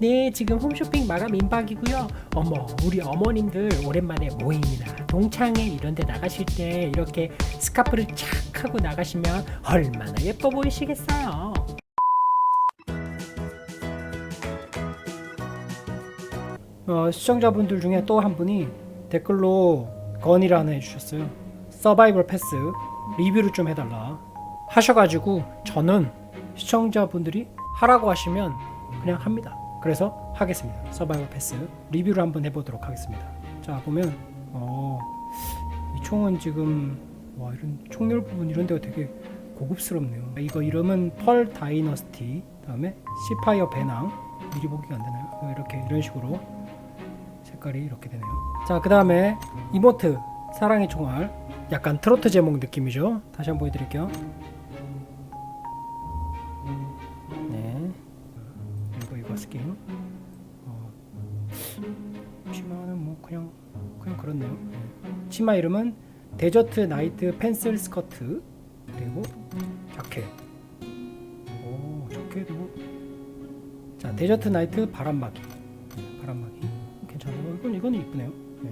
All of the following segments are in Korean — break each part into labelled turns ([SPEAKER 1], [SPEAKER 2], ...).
[SPEAKER 1] 네, 지금 홈쇼핑 마감 임박이고요. 어머, 우리 어머님들 오랜만에 모임이나 동창회 이런 데 나가실 때 이렇게 스카프를 착 하고 나가시면 얼마나 예뻐 보이시겠어요. 어, 시청자분들 중에 또 한 분이 댓글로 건의를 하나 해주셨어요. 서바이벌 패스 리뷰를 좀 해달라 하셔가지고 저는 시청자분들이 하라고 하시면 그냥 합니다. 그래서 하겠습니다. 서바이벌 패스 리뷰를 한번 해보도록 하겠습니다. 자 보면 어, 이 총은 지금 와 이런 총열 부분 이런 데가 되게 고급스럽네요. 이거 이름은 펄 다이너스티 다음에 시파이어 배낭 미리 보기가 안 되나요? 이렇게 이런 식으로 색깔이 이렇게 되네요. 자, 그 다음에 이모트 사랑의 총알 약간 트로트 제목 느낌이죠. 다시 한번 보여드릴게요. 치마 이름은 데저트 나이트 펜슬 스커트 그리고 자켓. 오, 자켓이고. 자, 데저트 나이트 바람막이. 네, 바람막이. 괜찮아요. 이건 이건 이쁘네요. 네.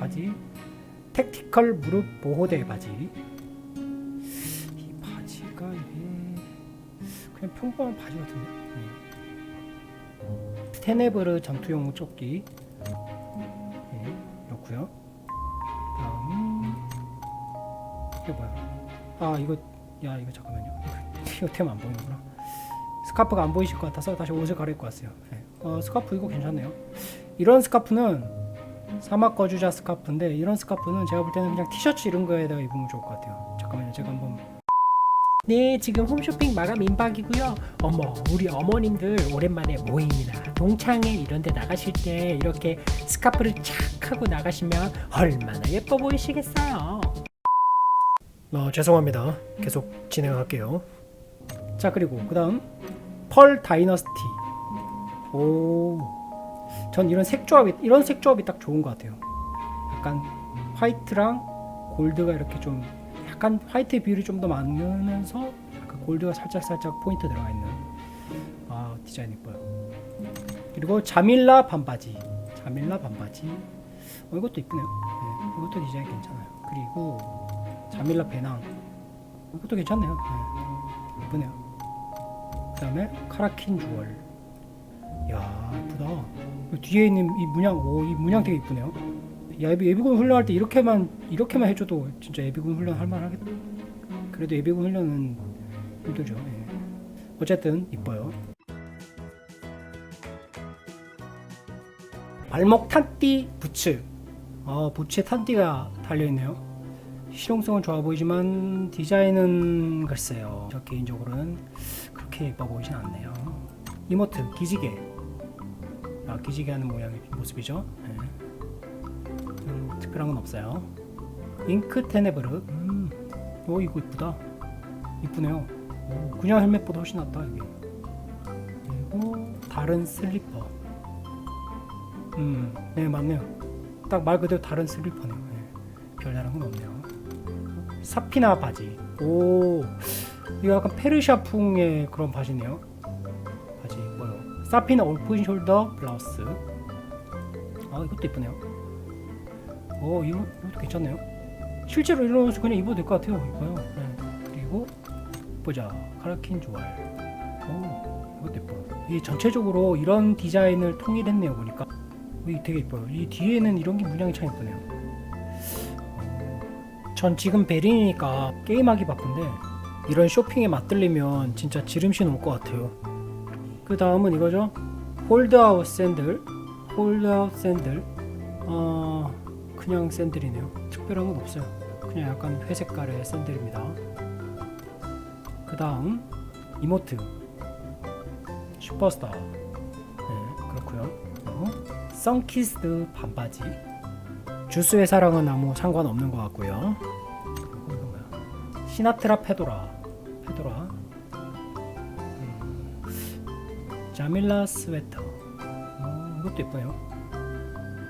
[SPEAKER 1] 바지 택티컬 무릎 보호대 바지. 이 바지가 이게 그냥 평범한 바지 같은데. 네. 스테네브르 전투용 조끼. 아 이거 야 이거 잠깐만요. 이거 템 안 보이는구나. 스카프가 안 보이실 것 같아서 다시 옷을 갈아입고 왔어요. 네. 어, 스카프 이거 괜찮네요. 이런 스카프는 사막 거주자 스카프인데 이런 스카프는 제가 볼 때는 그냥 티셔츠 이런 거에다가 입으면 좋을 것 같아요. 잠깐만요. 제가 한번 네, 지금 홈쇼핑 마감 임박이고요. 어머, 우리 어머님들 오랜만에 모임이나 동창회 이런 데 나가실 때 이렇게 스카프를 착 하고 나가시면 얼마나 예뻐 보이시겠어요. 어, 죄송합니다. 계속 진행할게요. 자, 그리고 그 다음 펄 다이너스티. 오. 전 이런 색 조합이 이런 색 조합이 딱 좋은 것 같아요. 약간 화이트랑 골드가 이렇게 좀 약간 화이트 비율이 좀 더 많으면서 약간 골드가 살짝 살짝 포인트 들어가 있는 아 디자인 이뻐요. 그리고 자밀라 반바지, 자밀라 반바지. 어, 이것도 이쁘네요. 네, 이것도 디자인 괜찮아요. 그리고 자밀라 배낭. 이것도 괜찮네요. 네, 이쁘네요. 그 다음에 카라킨 주얼. 야 이쁘다. 이 뒤에 있는 이 문양, 오, 이 문양 되게 이쁘네요. 야, 예비, 예비군 훈련할 때 이렇게만 이렇게만 해줘도 진짜 예비군 훈련 할 만하겠다. 그래도 예비군 훈련은 힘들죠. 예. 어쨌든 이뻐요. 발목 탄띠 부츠. 아, 부츠에 탄띠가 달려 있네요. 실용성은 좋아 보이지만 디자인은 글쎄요. 저 개인적으로는 그렇게 예뻐 보이진 않네요. 이모트 기지개. 아, 기지개 하는 모양의 모습이죠. 예. 음, 특별한 건 없어요. 잉크 테네브르. 음, 오 이거 이쁘다. 이쁘네요. 오, 그냥 헬멧보다 훨씬 낫다 이게. 그리고 다른 슬리퍼. 음, 네 맞네요. 딱 말 그대로 다른 슬리퍼네요. 네. 별다른 건 없네요. 사피나 바지. 오, 이거 약간 페르시아풍의 그런 바지네요. 바지 뭐요? 사피나 오픈 숄더 블라우스. 아 이것도 이쁘네요. 오 이거 이것도 괜찮네요. 실제로 이런 옷 그냥 입어도 될 것 같아요. 이거요. 네. 그리고 보자 카라킨 조알. 오 이것도 예뻐. 이 전체적으로 이런 디자인을 통일했네요 보니까. 이 되게 예뻐요. 이 뒤에는 이런 게 문양이 참 예쁘네요. 어, 전 지금 베린이니까 게임하기 바쁜데 이런 쇼핑에 맞들리면 진짜 지름신 올 것 같아요. 그 다음은 이거죠. 홀드아웃 샌들. 홀드아웃 샌들. 어, 그냥 샌들이네요. 특별한 건 없어요. 그냥 약간 회색깔의 샌들입니다. 그 다음 이모트 슈퍼스타. 네, 그렇고요. 그리고 선키스드 반바지. 주스의 사랑은 아무 상관없는 것 같고요. 시나트라 페도라. 페도라. 음, 자밀라 스웨터. 어, 이것도 예뻐요. 음,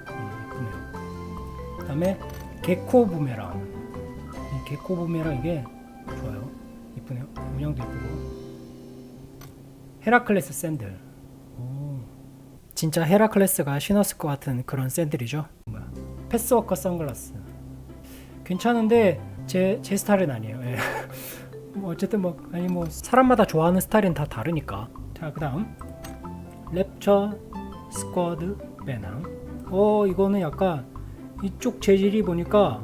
[SPEAKER 1] 예쁘네요. 그다음에 개코 부메랑. 이 개코 부메랑 이게 좋아요. 이쁘네요. 문양도 예쁘고. 헤라클레스 샌들. 오, 진짜 헤라클레스가 신었을 것 같은 그런 샌들이죠. 패스워커 선글라스. 괜찮은데 제 제 스타일은 아니에요. 예. 뭐 어쨌든 뭐 아니 뭐 사람마다 좋아하는 스타일은 다 다르니까. 자 그다음 랩처 스쿼드 배낭. 어 이거는 약간 이쪽 재질이 보니까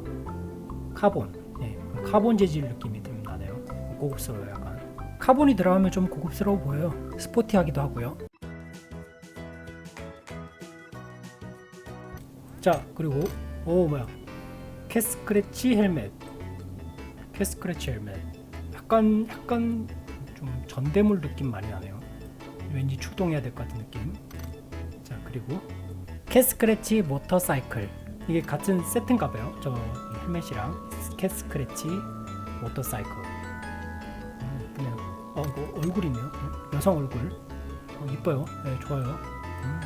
[SPEAKER 1] 카본. 예, 카본 재질 느낌이 좀 나네요. 고급스러워요 약간. 카본이 들어가면 좀 고급스러워 보여요. 스포티하기도 하고요. 자 그리고 오 뭐야. 캐스크래치 헬멧. 캐스크래치 헬멧. 약간 약간 좀 전대물 느낌 많이 나네요. 왠지 출동해야 될 것 같은 느낌. 자 그리고 캐스크래치 모터사이클. 이게 같은 세트인가 봐요. 저 헬멧이랑 캐스크래치 모터사이클. 아, 이쁘네요 어 이거 얼굴이네요. 여성 얼굴. 어, 이뻐요. 네 좋아요. 음,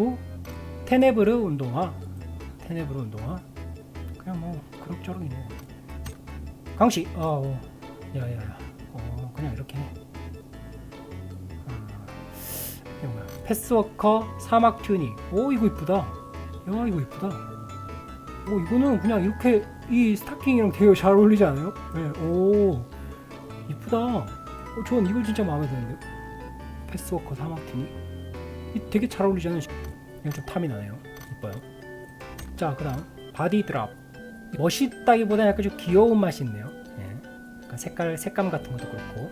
[SPEAKER 1] 그리고 테네브르 운동화. 테네브르 운동화. 그냥 뭐 그럭저럭이네. 강시 어, 어. 야야야. 어 그냥 이렇게 해. 아, 패스워커 사막 튜닝. 오 이거 이쁘다. 야 이거 이쁘다. 오 이거는 그냥 이렇게 이 스타킹이랑 되게 잘 어울리지 않아요? 네, 오. 이쁘다. 어, 전 이거 진짜 마음에 드는데. 패스워커 사막 튜닝. 이 되게 잘 어울리잖아요. 이거 좀 탐이 나네요. 이뻐요. 자, 그 다음 바디 드랍. 멋있다기보다 약간 좀 귀여운 맛이 있네요. 예. 약간 색깔 색감 같은 것도 그렇고,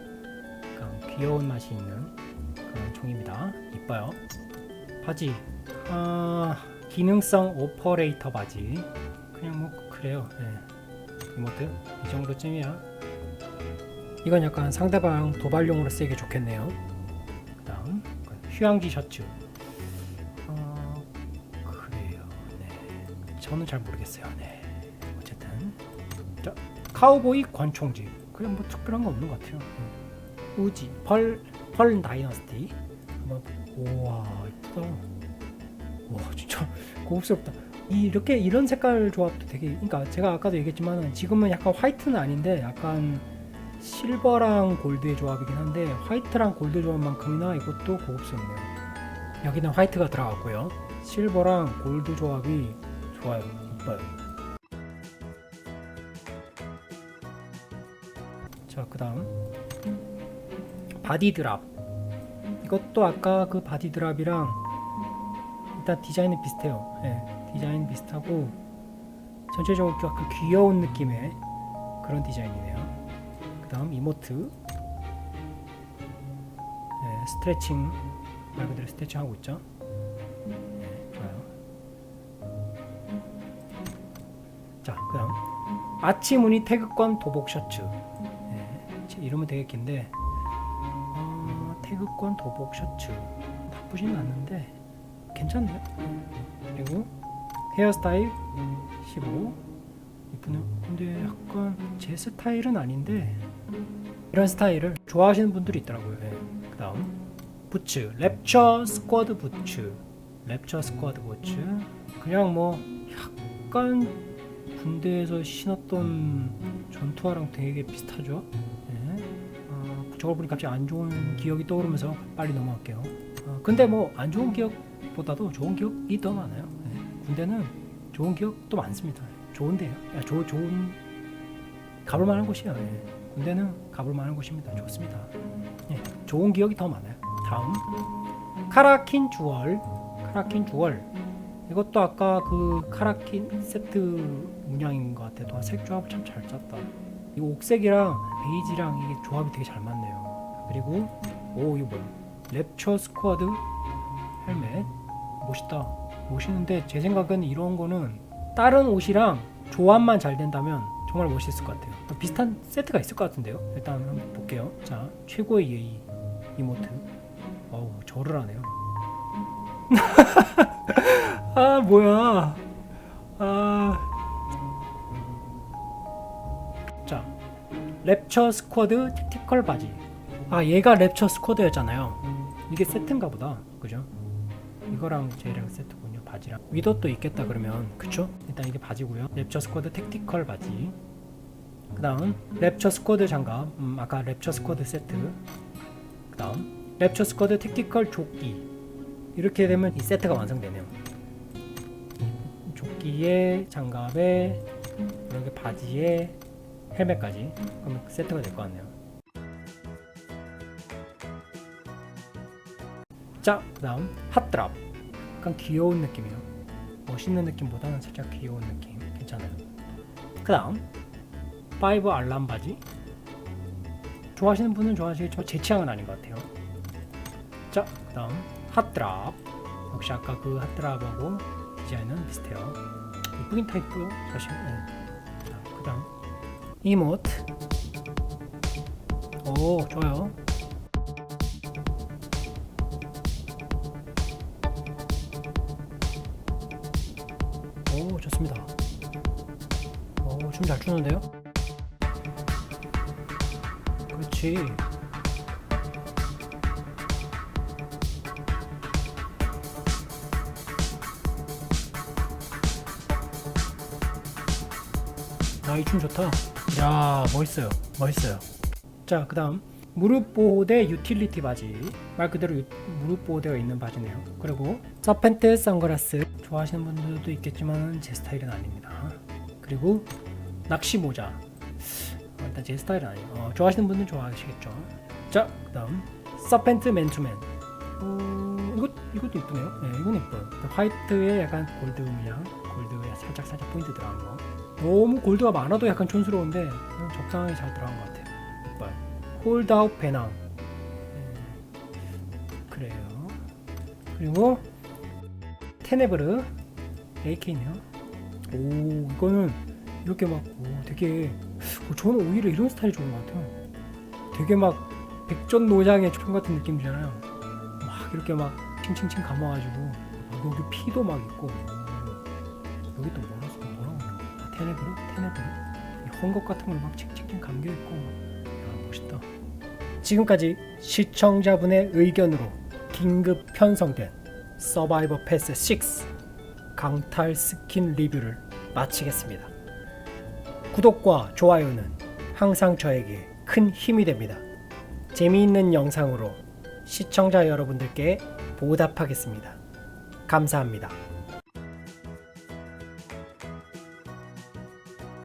[SPEAKER 1] 약간 귀여운 맛이 있는 그런 종입니다. 이뻐요. 바지. 아, 기능성 오퍼레이터 바지. 그냥 뭐 그래요. 예. 이모트 이 정도쯤이야. 이건 약간 상대방 도발용으로 쓰기 좋겠네요. 그다음 휴양지 셔츠. 저는 잘 모르겠어요. 네. 어쨌든 자 카우보이 권총지. 그냥 뭐 특별한 거 없는 것 같아요. 음. 우지 펄 펄 다이너스티. 한번 우와 이쁘다. 와 진짜 고급스럽다. 이- 이렇게 이런 색깔 조합도 되게 그러니까 제가 아까도 얘기했지만 지금은 약간 화이트는 아닌데 약간 실버랑 골드의 조합이긴 한데 화이트랑 골드 조합만큼이나 이것도 고급스럽네요. 여기는 화이트가 들어갔고요. 실버랑 골드 조합이 좋아요. 이뻐요. 자, 그다음 바디 드랍. 이것도 아까 그 바디 드랍이랑 일단 디자인은 비슷해요. 예, 디자인 비슷하고 전체적으로 약간 귀여운 느낌의 그런 디자인이네요. 그다음 이모트 네, 스트레칭 말 그대로 스트레칭 하고 있죠 그다음 아치무늬 태극권 도복 셔츠 네, 제 이름은 되게 긴데 어, 태극권 도복 셔츠 나쁘진 않는데 괜찮네요 그리고 헤어스타일 15 이쁘네요. 근데 약간 제 스타일은 아닌데 이런 스타일을 좋아하시는 분들이 있더라고요. 예. 그다음 부츠 랩처 스쿼드 부츠 랩처 스쿼드 부츠 그냥 뭐 약간 군대에서 신었던 전투화랑 되게 비슷하죠. 예. 어, 저걸 보니 갑자기 안 좋은 기억이 떠오르면서 빨리 넘어갈게요. 어, 근데 뭐 안 좋은 기억보다도 좋은 기억이 더 많아요. 예. 군대는 좋은 기억도 많습니다. 좋은데요. 야, 조, 좋은 가볼 만한 곳이에요. 예. 군대는 가볼 만한 곳입니다. 좋습니다. 예, 좋은 기억이 더 많아요. 다음 카라킨 주얼 카라킨 주얼 이것도 아까 그 카라킨 세트 문양인 것 같아요. 색 조합을 참잘 짰다. 이 옥색이랑 베이지랑 이게 조합이 되게 잘 맞네요. 그리고 오 이거 뭐야? 랩처 스쿼드 헬멧 멋있다. 멋있는데 제 생각은 이런 거는 다른 옷이랑 조합만 잘 된다면 정말 멋있을 것 같아요. 비슷한 세트가 있을 것 같은데요. 일단 한번 볼게요. 자, 최고의 예의 이모트. 어우, 절을 하네요. 아, 뭐야. 아. 자, 랩처 스쿼드 택티컬 바지. 아, 얘가 랩처 스쿼드였잖아요. 이게 세트인가 보다. 그죠? 이거랑 쟤랑 세트군요 바지랑 위도 있겠다 그러면 그쵸? 일단 이게 바지고요 랩처 스쿼드 택티컬 바지 그 다음 랩처 스쿼드 장갑 음, 아까 랩처 스쿼드 세트 그 다음 랩처 스쿼드 택티컬 조끼 이렇게 되면 이 세트가 완성되네요. 조끼에 장갑에 이렇게 바지에 헬멧까지 그러면 그 세트가 될 것 같네요. 자, 그다음 핫드랍. 약간 귀여운 느낌이에요. 멋있는 느낌보다는 살짝 귀여운 느낌. 괜찮아요. 그다음 파이브 알람 바지. 좋아하시는 분은 좋아하시겠지만 제 취향은 아닌 것 같아요. 자, 그다음 핫드랍. 역시 아까 그 핫드랍하고 디자인은 비슷해요. 이쁘긴 다 이쁘요, 사실. 네. 자, 그다음 이모트. 오, 좋아요. 오, 좋습니다. 오, 춤 잘 추는데요? 그렇지. 아, 이 춤 좋다. 야, 멋있어요. 멋있어요. 자, 그 다음. 무릎 보호대 유틸리티 바지. 말 그대로 유- 무릎 보호대가 있는 바지네요. 그리고 서펜트 선글라스. 좋아하시는 분들도 있겠지만 제 스타일은 아닙니다. 그리고 낚시 모자. 어, 일단 제 스타일은 아니에요. 어, 좋아하시는 분들은 좋아하시겠죠. 자, 그 다음. 서펜트 맨투맨. 어, 이것, 이것도 이쁘네요. 네, 이건 이뻐요. 화이트에 약간 골드 문양, 골드에 살짝 살짝 포인트 들어간 거. 너무 골드가 많아도 약간 촌스러운데 적당하게 잘 들어간 것 같아요. 이뻐요. 홀드아웃 배낭. 음, 그래요. 그리고 테네브르 AK네요. 오 이거는 이렇게 막 오, 되게 어, 저는 오히려 이런 스타일이 좋은 것 같아요. 되게 막 백전노장의 총 같은 느낌이잖아요. 막 이렇게 막 칭칭칭 감아가지고 어, 여기 피도 막 있고 오, 여기 또 뭐 테네브르 이 헝겊 같은 걸막 칭칭칭 감겨 있고 야 멋있다. 지금까지 시청자분의 의견으로 긴급 편성된 서바이버 패스 6 강탈 스킨 리뷰를 마치겠습니다. 구독과 좋아요는 항상 저에게 큰 힘이 됩니다. 재미있는 영상으로 시청자 여러분들께 보답하겠습니다. 감사합니다.